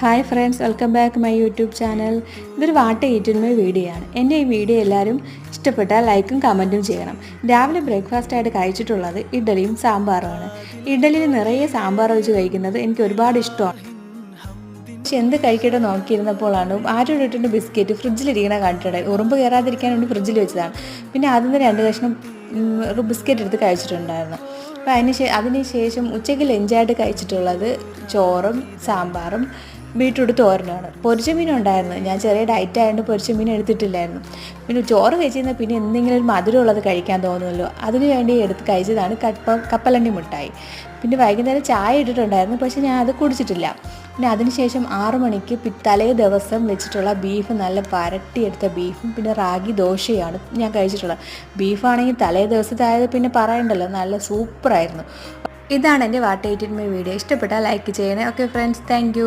Hi friends welcome back my YouTube channel ഇതൊരു വാട്ട my video ആണ് എന്റെ ഈ വീഡിയോ എല്ലാവരും ഇഷ്ടപ്പെട്ടാൽ ലൈക്കും കമന്റും ചെയ്യണം. രാവിലെ ബ്രേക്ക്ഫാസ്റ്റായിട്ട് കഴിച്ചിട്ടുള്ളത് ഇഡ്ഡലിയും സാമ്പാറുമാണ്. ഇഡ്ഡലിയിൽ നിറയെ സാമ്പാർ വെച്ച് കഴിക്കുന്നത് എനിക്ക് ഒരുപാട് ഇഷ്ടമാണ്. പക്ഷെ എന്ത് കഴിക്കട്ടെ നോക്കിയിരുന്നപ്പോഴാണ് ആരും ഇട്ടിട്ട് ബിസ്ക്കറ്റ് ഫ്രിഡ്ജിലിരിക്കണ കണ്ടിട്ടുണ്ട് ഉറുമ്പ് കയറാതിരിക്കാൻ വേണ്ടി ഫ്രിഡ്ജിൽ വെച്ചതാണ്. പിന്നെ നിന്ന് രണ്ട് കഷ്ണം ബിസ്ക്കറ്റ് എടുത്ത് കഴിച്ചിട്ടുണ്ടായിരുന്നു. അപ്പോൾ അതിന് അതിന് ശേഷം ഉച്ചയ്ക്ക് ലഞ്ചായിട്ട് കഴിച്ചിട്ടുള്ളത് ചോറും സാമ്പാറും ബീട്രൂട്ട് തോരനാണ്. പൊരിച്ച മീൻ ഉണ്ടായിരുന്നു ഞാൻ ചെറിയ ഡയറ്റ് ആയതുകൊണ്ട് പൊരിച്ച മീൻ എടുത്തിട്ടില്ലായിരുന്നു. പിന്നെ ചോറ് കഴിച്ചിരുന്ന പിന്നെ എന്തെങ്കിലും ഒരു മധുരമുള്ളത് കഴിക്കാൻ തോന്നുമല്ലോ. അതിനുവേണ്ടി എടുത്ത് കഴിച്ചതാണ് കപ്പ കപ്പലണ്ടി മുട്ടായി. പിന്നെ വൈകുന്നേരം ചായ ഇട്ടിട്ടുണ്ടായിരുന്നു. പക്ഷേ ഞാൻ അത് കുടിച്ചിട്ടില്ല. പിന്നെ അതിനുശേഷം ആറു മണിക്ക് തലേ ദിവസം വെച്ചിട്ടുള്ള ബീഫ് നല്ല വരട്ടിയെടുത്ത ബീഫും പിന്നെ റാഗി ദോശയാണ് ഞാൻ കഴിച്ചിട്ടുള്ളത്. ബീഫാണെങ്കിൽ തലേ ദിവസത്തായത് പിന്നെ പറയണ്ടല്ലോ. നല്ല സൂപ്പറായിരുന്നു ഇതാണ് എന്റെ വാട്ട് എയ്റ്റിൻ വീഡിയോ. ഇഷ്ടപ്പെട്ടാൽ ലൈക്ക് ചെയ്യണേ. Okay friends thank